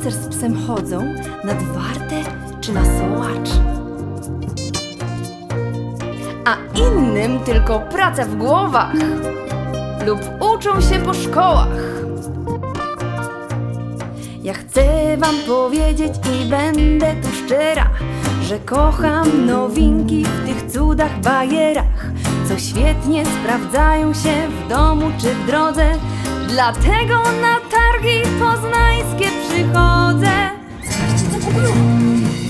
spacer z psem chodzą nad wartę czy na sołacz. A innym tylko praca w głowach lub uczą się po szkołach. Ja chcę wam powiedzieć i będę tu szczera, że kocham nowinki w tych cudach bajerach, co świetnie sprawdzają się w domu czy w drodze. Dlatego na targi poznańskie przychodzę.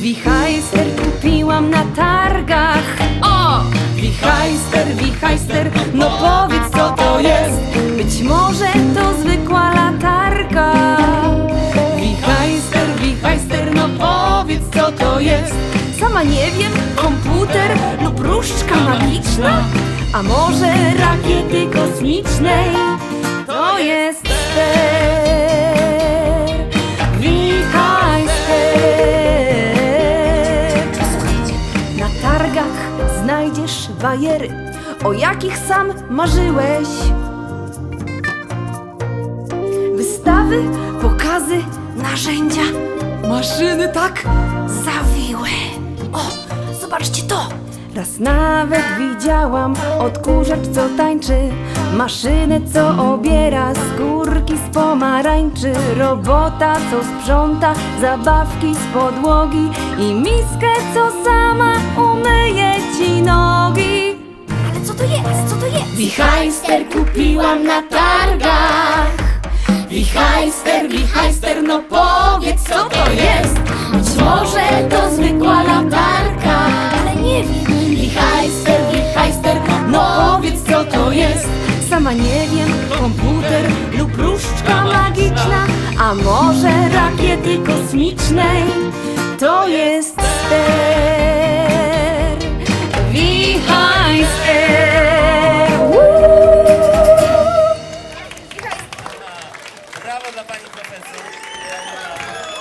Wichajster kupiłam na targach. O! Wichajster, wichajster, no powiedz co to jest. Być może to zwykła latarka. Wichajster, wichajster, no powiedz co to jest. Sama nie wiem, komputer lub różdżka magiczna? A może rakiety kosmicznej? To jest bajery, o jakich sam marzyłeś. Wystawy, pokazy, narzędzia, maszyny tak zawiłe. O, zobaczcie to! Raz nawet widziałam odkurzacz, co tańczy, maszynę, co obiera skórki z pomarańczy, robota, co sprząta zabawki z podłogi i miskę, co sama umyje ci nogi. To jest? Co to jest? Wichajster kupiłam na targach. Wichajster, wichajster, no powiedz co to jest Być może to zwykła latarka Ale nie wiem Wichajster, wichajster, no powiedz co to jest Sama nie wiem, komputer lub różdżka magiczna A może rakiety kosmicznej To jest ster 粉丝